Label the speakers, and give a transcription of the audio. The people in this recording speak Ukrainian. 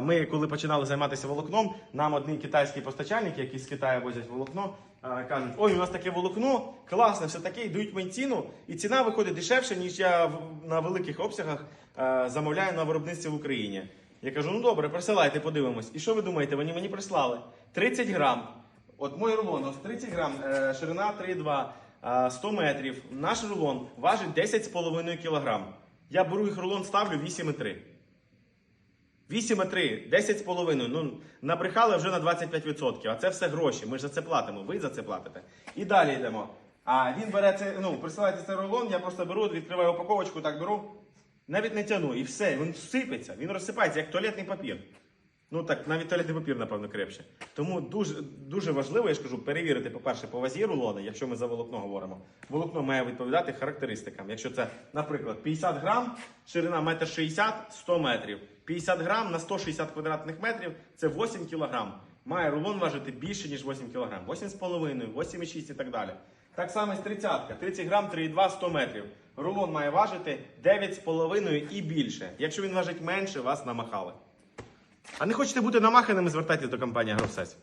Speaker 1: Ми, коли починали займатися волокном, нам одні китайські постачальники, які з Китаю возять волокно, кажуть: ой, у нас таке волокно, класне, все таке, і дають мені ціну, і ціна виходить дешевше, ніж я на великих обсягах замовляю на виробництві в Україні. Я кажу, ну добре, присилайте, подивимось. І що ви думаєте? Вони мені прислали 30 грам. От мой рулон, ось 30 грам, е, ширина 3,2, е, 100 метрів. Наш рулон важить 10,5 кілограм. Я беру їх рулон, ставлю 8,3. 8,3, 10,5. Ну, набрехали вже на 25%. А це все гроші. Ми ж за це платимо. Ви за це платите. І далі йдемо. А він бере це, ну, присилаєте цей рулон, я просто беру, відкриваю упаковочку, так беру, навіть не тяну, і все, він сипеться, він розсипається, як туалетний папір. Ну так, навіть туалетний папір, напевно, крепше. Тому дуже, дуже важливо, я ж кажу, перевірити, по-перше, по вазі рулони, якщо ми за волокно говоримо. Волокно має відповідати характеристикам. Якщо це, наприклад, 50 грам, ширина 1,60 м, 100 метрів. 50 грам на 160 квадратних метрів це 8 кілограм. Має рулон важити більше, ніж 8 кілограм. 8,5, 8,6 і так далі. Так само з 30 30 грам, 3,2, 100 метрів. Рулон має важити 9,5 і більше. Якщо він важить менше, вас намахали. А не хочете бути намаханими, звертайтесь до компанії Агрофсес.